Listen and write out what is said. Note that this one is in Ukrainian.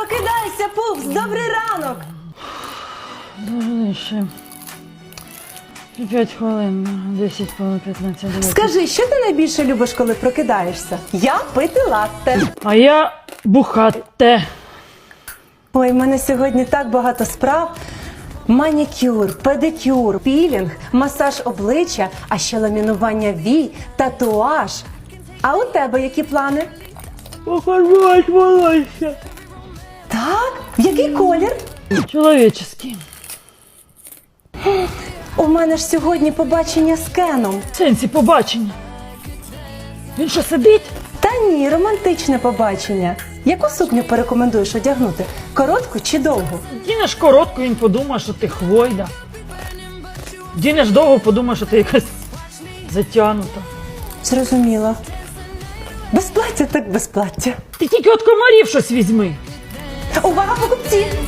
Прокидайся, пупс, добрий ранок! Ще. 5 хвилин, 10 хвилин, 15 хвилин. Скажи, що ти найбільше любиш, коли прокидаєшся? Я пити латте. А я бухате. Ой, в мене сьогодні так багато справ. Манікюр, педикюр, пілінг, масаж обличчя, а ще ламінування вій, татуаж. А у тебе які плани? Пофарбувати волосся. Який колір? Чоловіческий. У мене ж сьогодні побачення з Кеном. Сенсі побачення. Він що сидить? Та ні, романтичне побачення. Яку сукню порекомендуєш одягнути? Коротку чи довгу? Дінеш коротко, він подумає, що ти хвойда. Дінеш довго, подумає, що ти якась затягнута. Зрозуміла. Без плаття так без плаття. Ти тільки от комарів щось візьми. Увага, покупці!